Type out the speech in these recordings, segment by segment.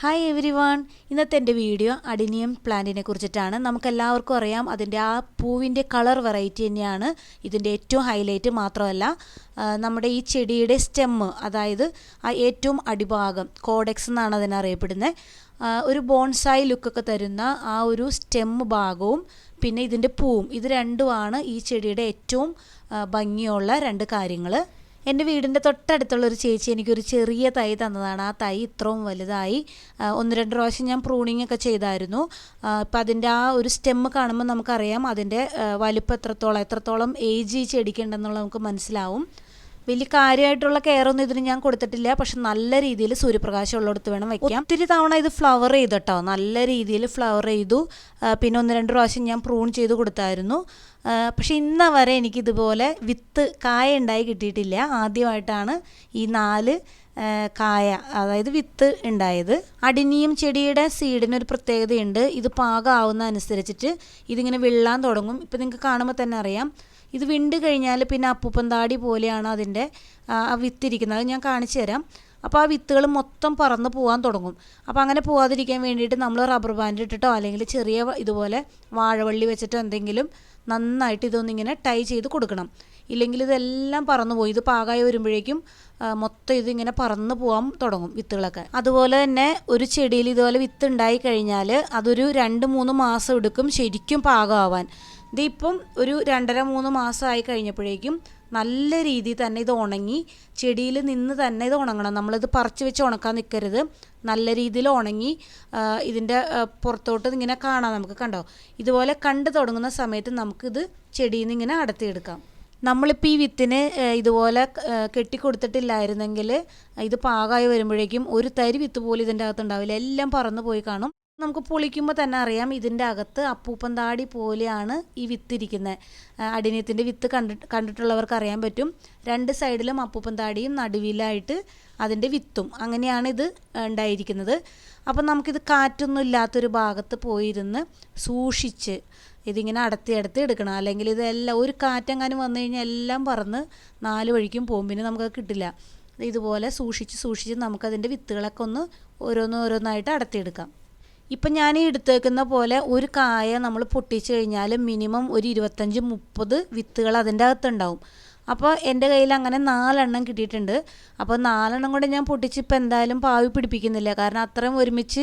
Hi every one ഇന്നത്തെ എന്റെ video adenium പ്ലാന്റിനെ കുറിച്ചിട്ടാണ്. നമുക്കെല്ലാവർക്കും അറിയാം അതിന്റെ ആ പൂവിന്റെ കളർ വെറൈറ്റി തന്നെയാണ്. ഇതിന്റെ ഏറ്റവും ഹൈലൈറ്റ് മാത്രമല്ല നമ്മുടെ ഈ ചെടിയുടെ സ്റ്റെമ്മ് അതായത് ആ ഏറ്റവും അടിഭാഗം കോഡെക്സ് എന്നാണ് അതിനറിയപ്പെടുന്നത് ഒരു ബോൺസായി ലുക്കൊക്കെ തരുന്ന ആ ഒരു സ്റ്റെമ്മ് ഭാഗവും പിന്നെ ഇതിന്റെ പൂവും. ഇത് രണ്ടുമാണ് ഈ ചെടിയുടെ ഏറ്റവും ഭംഗിയുള്ള രണ്ട് കാര്യങ്ങൾ എന്റെ വീടിന്റെ തൊട്ടടുത്തുള്ള ഒരു ചേച്ചി എനിക്കൊരു ചെറിയ തൈ തന്നതാണ്. ആ തൈ ഇത്രയും വലുതായി. ഒന്ന് രണ്ട് പ്രാവശ്യം ഞാൻ പ്രൂണിങ് ഒക്കെ ചെയ്തായിരുന്നു. അപ്പം അതിന്റെ ആ ഒരു സ്റ്റെമ്മ് കാണുമ്പോൾ നമുക്കറിയാം അതിന്റെ വലിപ്പം എത്രത്തോളം എത്രത്തോളം ഏജ് ഈ ചെടിക്കുണ്ടെന്നുള്ളത് നമുക്ക് മനസ്സിലാവും. വലിയ കാര്യമായിട്ടുള്ള കെയർ ഒന്നും ഇതിന് ഞാൻ കൊടുത്തിട്ടില്ല. പക്ഷെ നല്ല രീതിയിൽ സൂര്യപ്രകാശം ഉള്ളിടത്ത് വേണം വെക്കാം. ഒത്തിരി തവണ ഇത് ഫ്ലവർ ചെയ്തിട്ടോ നല്ല രീതിയിൽ ഫ്ലവർ ചെയ്തു. പിന്നെ ഒന്ന് രണ്ട് പ്രാവശ്യം ഞാൻ പ്രൂൺ ചെയ്ത് കൊടുത്തായിരുന്നു. പക്ഷെ ഇന്ന വരെ എനിക്കിതുപോലെ വിത്ത് കായ ഉണ്ടായി കിട്ടിയിട്ടില്ല. ആദ്യമായിട്ടാണ് ഈ നാല് കായ അതായത് വിത്ത് ഉണ്ടായത്. അടിനിയം ചെടിയുടെ സീഡിനൊരു പ്രത്യേകതയുണ്ട്. ഇത് പാകമാവുന്ന അനുസരിച്ചിട്ട് ഇതിങ്ങനെ വിള്ളാൻ തുടങ്ങും. ഇപ്പം നിങ്ങൾക്ക് കാണുമ്പോൾ തന്നെ അറിയാം. ഇത് വിണ്ട് കഴിഞ്ഞാൽ പിന്നെ അപ്പൂപ്പന്താടി പോലെയാണ് അതിന്റെ ആ വിത്തിരിക്കുന്നത്. ഞാൻ കാണിച്ചു തരാം അപ്പോൾ ആ വിത്തുകൾ മൊത്തം പറന്ന് പോകാൻ തുടങ്ങും. അപ്പോൾ അങ്ങനെ പോകാതിരിക്കാൻ വേണ്ടിയിട്ട് നമ്മൾ റബ്ബർ ബാൻഡ് ഇട്ടിട്ടോ അല്ലെങ്കിൽ ചെറിയ ഇതുപോലെ വാഴവള്ളി വെച്ചിട്ടോ എന്തെങ്കിലും നന്നായിട്ട് ഇതൊന്നിങ്ങനെ ടൈ ചെയ്ത് കൊടുക്കണം. ഇല്ലെങ്കിൽ ഇതെല്ലാം പറന്നു പോയി ഇത് പാകമായി വരുമ്പോഴേക്കും മൊത്തം ഇതിങ്ങനെ പറന്ന് പോകാൻ തുടങ്ങും വിത്തുകളൊക്കെ. അതുപോലെ തന്നെ ഒരു ചെടിയിൽ ഇതുപോലെ വിത്ത് ഉണ്ടായി കഴിഞ്ഞാൽ അതൊരു രണ്ട് മൂന്ന് മാസം എടുക്കും ശരിക്കും പാകമാവാൻ. ഇതിപ്പം ഒരു രണ്ടര മൂന്ന് മാസമായി കഴിഞ്ഞപ്പോഴേക്കും നല്ല രീതിയിൽ തന്നെ ഇത് ഉണങ്ങി ചെടിയിൽ നിന്ന് തന്നെ ഇത് ഉണങ്ങണം. നമ്മളിത് പറിച്ച് വെച്ച് ഉണക്കാൻ നിൽക്കരുത് നല്ല രീതിയിൽ ഉണങ്ങി ഇതിന്റെ പുറത്തോട്ട് ഇങ്ങനെ കാണാം നമുക്ക് കണ്ടോ? ഇതുപോലെ കണ്ടു തുടങ്ങുന്ന സമയത്ത് നമുക്കിത് ചെടിയിൽ നിന്ന് ഇങ്ങനെ അടത്തിയെടുക്കാം. നമ്മളിപ്പോൾ ഈ വിത്തിന് ഇതുപോലെ കെട്ടിക്കൊടുത്തിട്ടില്ലായിരുന്നെങ്കിൽ ഇത് പാകമായി വരുമ്പോഴേക്കും ഒരു തരി വിത്ത് പോലും ഇതിന്റെ അകത്ത് ഉണ്ടാവില്ല. എല്ലാം പറന്നു പോയി കാണും. നമുക്ക് പൊളിക്കുമ്പോൾ തന്നെ അറിയാം ഇതിന്റെ അകത്ത് അപ്പൂപ്പൻ താടി പോലെയാണ് ഈ വിത്തിരിക്കുന്നത് അടിനീയത്തിന്റെ വിത്ത് കണ്ടിട്ട് കണ്ടിട്ടുള്ളവർക്ക് അറിയാൻ പറ്റും. രണ്ട് സൈഡിലും അപ്പൂപ്പൻ താടിയും നടുവിലായിട്ട് അതിന്റെ വിത്തും. അങ്ങനെയാണ് ഇത് ഉണ്ടായിരിക്കുന്നത്. അപ്പം നമുക്കിത് കാറ്റൊന്നും ഇല്ലാത്തൊരു ഭാഗത്ത് പോയിരുന്ന് സൂക്ഷിച്ച് ഇതിങ്ങനെ അടത്തി അടത്തി എടുക്കണം. അല്ലെങ്കിൽ ഇതെല്ലാം ഒരു കാറ്റെങ്ങാനും വന്നു കഴിഞ്ഞാൽ എല്ലാം പറന്ന് നാല് വഴിക്കും പോകും. പിന്നെ നമുക്കത് കിട്ടില്ല. ഇതുപോലെ സൂക്ഷിച്ച് സൂക്ഷിച്ച് നമുക്കതിന്റെ വിത്തുകളൊക്കെ ഒന്ന് ഓരോന്നോരോന്നായിട്ട് അടത്തിയെടുക്കാം. ഇപ്പം ഞാൻ എടുത്തേക്കുന്ന പോലെ ഒരു കായ നമ്മൾ പൊട്ടിച്ച് കഴിഞ്ഞാൽ മിനിമം ഒരു ഇരുപത്തഞ്ച് മുപ്പത് വിത്തുകൾ അതിന്റെ അകത്തുണ്ടാവും. അപ്പോൾ എന്റെ കയ്യിൽ അങ്ങനെ നാലെണ്ണം കിട്ടിയിട്ടുണ്ട്. അപ്പോൾ നാലെണ്ണം കൊണ്ട് ഞാൻ പൊട്ടിച്ച് ഇപ്പോൾ എന്തായാലും പാവി പിടിപ്പിക്കുന്നില്ല. കാരണം അത്രയും ഒരുമിച്ച്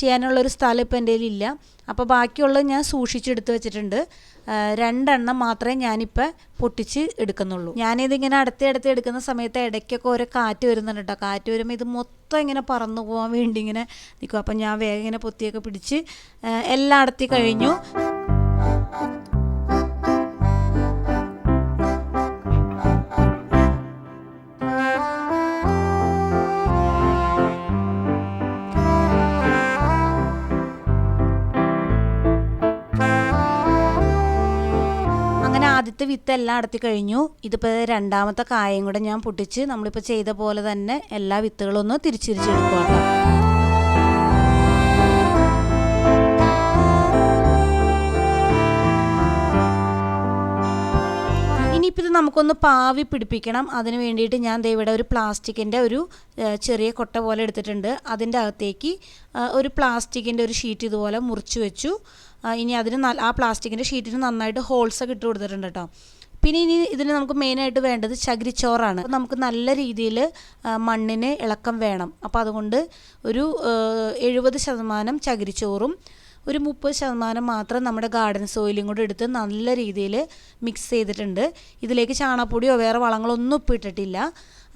ചെയ്യാനുള്ളൊരു സ്ഥലം ഇപ്പോൾ എന്റെ കയ്യിലില്ല അപ്പോൾ ബാക്കിയുള്ളത് ഞാൻ സൂക്ഷിച്ചെടുത്ത് വെച്ചിട്ടുണ്ട്. രണ്ടെണ്ണം മാത്രമേ ഞാനിപ്പോൾ പൊട്ടിച്ച് എടുക്കുന്നുള്ളൂ. ഞാനിതിങ്ങനെ അടുത്ത് അടുത്ത് എടുക്കുന്ന സമയത്ത് ഇടയ്ക്കൊക്കെ ഓരോ കാറ്റ് വരുന്നുണ്ട് കേട്ടോ. കാറ്റ് വരുമ്പോൾ ഇത് മൊത്തം ഇങ്ങനെ പറന്നു പോകാൻ വേണ്ടി ഇങ്ങനെ നിൽക്കും അപ്പം ഞാൻ വേഗം ഇങ്ങനെ പൊത്തിയൊക്കെ പിടിച്ച് ആ, എല്ലാം അടത്തി കഴിഞ്ഞു. ആദ്യത്തെ വിത്ത് എല്ലാം അടത്തി കഴിഞ്ഞു. ഇതിപ്പോൾ രണ്ടാമത്തെ കായും കൂടെ ഞാൻ പൊട്ടിച്ച് നമ്മളിപ്പോൾ ചെയ്ത പോലെ തന്നെ എല്ലാ വിത്തുകളൊന്ന് തിരിച്ചിരിച്ചെടുക്കുക കേട്ടോ. ഇനിയിപ്പോൾ ഇത് നമുക്കൊന്ന് പാവി പിടിപ്പിക്കണം. അതിന് വേണ്ടിയിട്ട് ഞാൻ ദേ ഇവിടെ ഒരു പ്ലാസ്റ്റിക്കിന്റെ ഒരു ചെറിയ കൊട്ട പോലെ എടുത്തിട്ടുണ്ട്. അതിന്റെ അകത്തേക്ക് ഒരു പ്ലാസ്റ്റിക്കിന്റെ ഒരു ഷീറ്റ് ഇതുപോലെ മുറിച്ച് വെച്ചു. ഇനി അതിന് ആ പ്ലാസ്റ്റിക്കിന്റെ ഷീറ്റിന് നന്നായിട്ട് ഹോൾസ് ഒക്കെ ഇട്ട് കൊടുത്തിട്ടുണ്ട് കേട്ടോ പിന്നെ ഇനി ഇതിന് നമുക്ക് മെയിനായിട്ട് വേണ്ടത് ചകിരിച്ചോറാണ്. നമുക്ക് നല്ല രീതിയിൽ മണ്ണിന് ഇളക്കം വേണം. അപ്പോൾ അതുകൊണ്ട് ഒരു എഴുപത് ശതമാനം ചകിരിച്ചോറും ഒരു മുപ്പത് ശതമാനം മാത്രം നമ്മുടെ ഗാർഡൻ സോയിലും കൂടെ എടുത്ത് നല്ല രീതിയിൽ മിക്സ് ചെയ്തിട്ടുണ്ട്. ഇതിലേക്ക് ചാണകപ്പൊടിയോ വേറെ വളങ്ങളൊന്നും ഇപ്പം ഇട്ടിട്ടില്ല.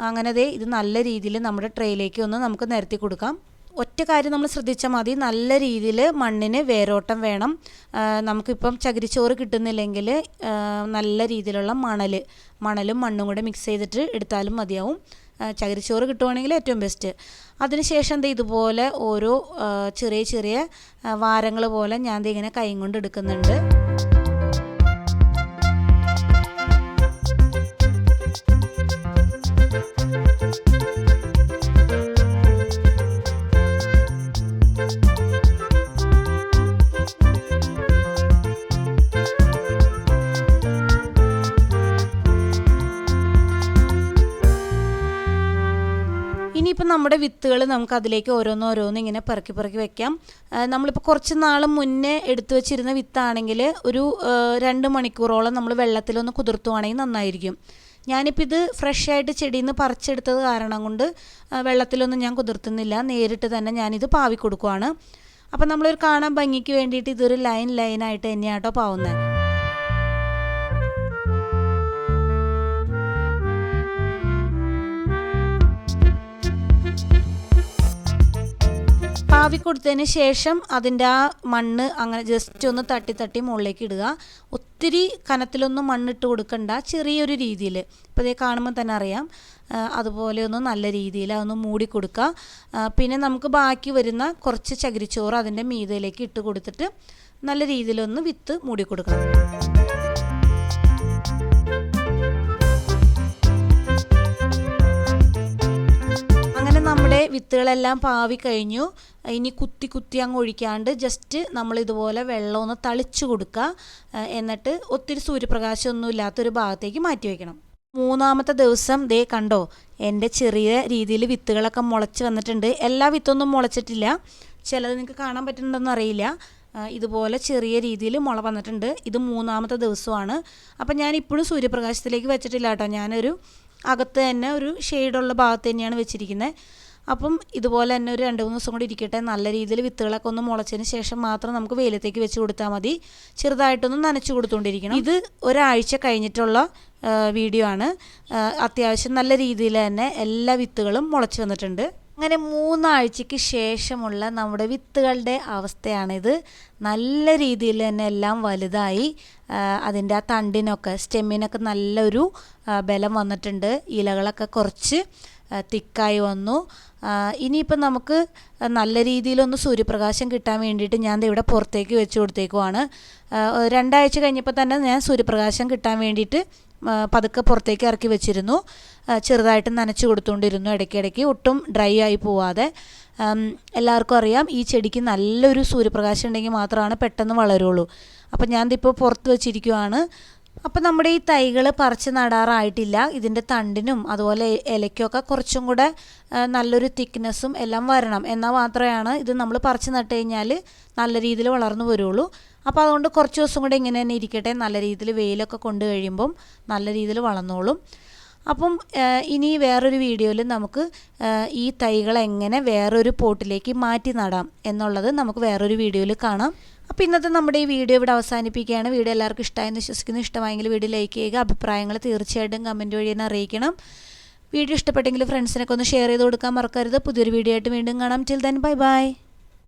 അങ്ങനെ ദേ ഇത് നല്ല രീതിയിൽ നമ്മുടെ ട്രേയിലേക്ക് ഒന്ന് നമുക്ക് നിരത്തി കൊടുക്കാം. ഒറ്റ കാര്യം നമ്മൾ ശ്രദ്ധിച്ചാൽ മതി. നല്ല രീതിയിൽ മണ്ണിന് വേരോട്ടം വേണം. നമുക്കിപ്പം ചകിരിച്ചോറ് കിട്ടുന്നില്ലെങ്കിൽ നല്ല രീതിയിലുള്ള മണൽ മണലും മണ്ണും കൂടെ മിക്സ് ചെയ്തിട്ട് എടുത്താലും മതിയാവും. ചകിരിച്ചോറ് കിട്ടുവാണെങ്കിൽ ഏറ്റവും ബെസ്റ്റ് അതിനുശേഷം ദേ ഇതുപോലെ ഓരോ ചെറിയ ചെറിയ വാരങ്ങൾ പോലെ ഞാൻ ഇങ്ങനെ കൈ കൊണ്ട് എടുക്കുന്നുണ്ട്. നമ്മുടെ വിത്തുകൾ നമുക്ക് അതിലേക്ക് ഓരോന്നോരോന്ന് ഇങ്ങനെ പെറുക്കി പെറുക്കി വെക്കാം. നമ്മളിപ്പോൾ കുറച്ച് നാൾ മുന്നേ എടുത്തു വെച്ചിരുന്ന വിത്താണെങ്കിൽ ഒരു രണ്ട് മണിക്കൂറോളം നമ്മൾ വെള്ളത്തിലൊന്ന് കുതിർത്തുവാണെങ്കിൽ നന്നായിരിക്കും. ഞാനിപ്പോൾ ഇത് ഫ്രഷ് ആയിട്ട് ചെടിയിൽ നിന്ന് പറിച്ചെടുത്തത് കാരണം കൊണ്ട് വെള്ളത്തിലൊന്നും ഞാൻ കുതിർത്തുന്നില്ല. നേരിട്ട് തന്നെ ഞാനിത് പാവി കൊടുക്കുവാണ് അപ്പം നമ്മളൊരു കാണാൻ ഭംഗിക്ക് വേണ്ടിയിട്ട് ഇതൊരു ലൈൻ ലൈനായിട്ട് തന്നെയാട്ടോ പാവുന്നത് പാവി കൊടുത്തതിന് ശേഷം അതിന്റെ ആ മണ്ണ് അങ്ങനെ ജസ്റ്റ് ഒന്ന് തട്ടി തട്ടി മുകളിലേക്ക് ഇടുക. ഒത്തിരി കനത്തിലൊന്നും മണ്ണിട്ട് കൊടുക്കണ്ട ചെറിയൊരു രീതിയിൽ ഇപ്പോൾ ഇതേ കാണുമ്പോൾ തന്നെ അറിയാം. അതുപോലെ ഒന്ന് നല്ല രീതിയിൽ അതൊന്ന് മൂടി കൊടുക്കുക. പിന്നെ നമുക്ക് ബാക്കി വരുന്ന കുറച്ച് ചകിരിച്ചോറ് അതിന്റെ മീതയിലേക്ക് ഇട്ട് കൊടുത്തിട്ട് നല്ല രീതിയിലൊന്ന് വിത്ത് മൂടി കൊടുക്കണം. വിത്തുകളെല്ലാം പാവി കഴിഞ്ഞു. ഇനി കുത്തി കുത്തി അങ്ങ് ഒഴിക്കാണ്ട് ജസ്റ്റ് നമ്മൾ ഇതുപോലെ വെള്ളം ഒന്ന് തളിച്ചു കൊടുക്കുക എന്നിട്ട് ഒത്തിരി സൂര്യപ്രകാശമൊന്നും ഇല്ലാത്തൊരു ഭാഗത്തേക്ക് മാറ്റി വയ്ക്കണം മൂന്നാമത്തെ ദിവസം ദേ കണ്ടോ എന്റെ ചെറിയ രീതിയിൽ വിത്തുകളൊക്കെ മുളച്ച് വന്നിട്ടുണ്ട്. എല്ലാ വിത്തൊന്നും മുളച്ചിട്ടില്ല. ചിലത് നിങ്ങൾക്ക് കാണാൻ പറ്റുന്നുണ്ടെന്ന് അറിയില്ല. ഇതുപോലെ ചെറിയ രീതിയിൽ മുള വന്നിട്ടുണ്ട്. ഇത് മൂന്നാമത്തെ ദിവസമാണ്. അപ്പം ഞാൻ ഇപ്പോഴും സൂര്യപ്രകാശത്തിലേക്ക് വെച്ചിട്ടില്ല കേട്ടോ. ഞാനൊരു അകത്ത് തന്നെ ഒരു ഷെയ്ഡുള്ള ഭാഗത്ത് തന്നെയാണ് വെച്ചിരിക്കുന്നത് അപ്പം ഇതുപോലെ തന്നെ ഒരു രണ്ട് മൂന്ന് ദിവസം കൂടി ഇരിക്കട്ടെ നല്ല രീതിയിൽ വിത്തുകളൊക്കെ ഒന്ന് മുളച്ചതിന് ശേഷം മാത്രം നമുക്ക് വെയിലത്തേക്ക് വെച്ച് കൊടുത്താൽ മതി. ചെറുതായിട്ടൊന്ന് നനച്ചു കൊടുത്തുകൊണ്ടിരിക്കണം ഇത് ഒരാഴ്ച കഴിഞ്ഞിട്ടുള്ള വീഡിയോ ആണ്. അത്യാവശ്യം നല്ല രീതിയിൽ തന്നെ എല്ലാ വിത്തുകളും മുളച്ച് വന്നിട്ടുണ്ട്. അങ്ങനെ മൂന്നാഴ്ചയ്ക്ക് ശേഷമുള്ള നമ്മുടെ വിത്തുകളുടെ അവസ്ഥയാണിത്. നല്ല രീതിയിൽ തന്നെ എല്ലാം വലുതായി. അതിന്റെ ആ തണ്ടിനൊക്കെ സ്റ്റെമ്മിനൊക്കെ നല്ലൊരു ബലം വന്നിട്ടുണ്ട്. ഇലകളൊക്കെ കുറച്ച് തിക്കായി വന്നു. ഇനിയിപ്പം നമുക്ക് നല്ല രീതിയിലൊന്ന് സൂര്യപ്രകാശം കിട്ടാൻ വേണ്ടിയിട്ട് ഞാൻ ഇവിടെ പുറത്തേക്ക് വെച്ച് കൊടുത്തേക്കുവാണ്. രണ്ടാഴ്ച കഴിഞ്ഞപ്പോൾ തന്നെ ഞാൻ സൂര്യപ്രകാശം കിട്ടാൻ വേണ്ടിയിട്ട് പതുക്കെ പുറത്തേക്ക് ഇറക്കി വെച്ചിരുന്നു. ചെറുതായിട്ട് നനച്ച് കൊടുത്തുകൊണ്ടിരുന്നു ഇടയ്ക്കിടയ്ക്ക്. ഒട്ടും ഡ്രൈ ആയി പോവാതെ. എല്ലാവർക്കും അറിയാം ഈ ചെടിക്ക് നല്ലൊരു സൂര്യപ്രകാശം ഉണ്ടെങ്കിൽ മാത്രമാണ് പെട്ടെന്ന് വളരുള്ളൂ. അപ്പം ഞാനിതിപ്പോൾ പുറത്ത് വെച്ചിരിക്കുവാണ്. അപ്പം നമ്മുടെ ഈ തൈകൾ പറിച്ച് നടാറായിട്ടില്ല. ഇതിന്റെ തണ്ടിനും അതുപോലെ ഇലയ്ക്കൊക്കെ കുറച്ചും കൂടെ നല്ലൊരു തിക്നെസ്സും എല്ലാം വരണം. എന്നാൽ മാത്രമാണ് ഇത് നമ്മൾ പറിച്ച് നട്ട് കഴിഞ്ഞാൽ നല്ല രീതിയിൽ വളർന്നു വരുള്ളൂ. അപ്പോൾ അതുകൊണ്ട് കുറച്ച് ദിവസം കൂടെ ഇങ്ങനെ തന്നെ ഇരിക്കട്ടെ. നല്ല രീതിയിൽ വെയിലൊക്കെ കൊണ്ട് കഴിയുമ്പം നല്ല രീതിയിൽ വളർന്നോളും. അപ്പം ഇനി വേറൊരു വീഡിയോയിൽ നമുക്ക് ഈ തൈകൾ എങ്ങനെ വേറൊരു പോട്ടിലേക്ക് മാറ്റി നടാം എന്നുള്ളത് നമുക്ക് വേറൊരു വീഡിയോയിൽ കാണാം. അപ്പോൾ ഇന്നത്തെ നമ്മുടെ ഈ വീഡിയോ ഇവിടെ അവസാനിപ്പിക്കുകയാണ്. വീഡിയോ എല്ലാവർക്കും ഇഷ്ടമായെന്ന് വിശ്വസിക്കുന്നു. ഇഷ്ടമായെങ്കിൽ വീഡിയോ ലൈക്ക് ചെയ്യുക അഭിപ്രായങ്ങൾ തീർച്ചയായിട്ടും കമന്റ് വഴി തന്നെ അറിയിക്കണം. വീഡിയോ ഇഷ്ടപ്പെട്ടെങ്കിൽ ഫ്രണ്ട്സിനൊക്കെ ഒന്ന് ഷെയർ ചെയ്ത് കൊടുക്കാൻ മറക്കരുത്. പുതിയൊരു വീഡിയോ ആയിട്ട് വീണ്ടും കാണാം. Till then bye bye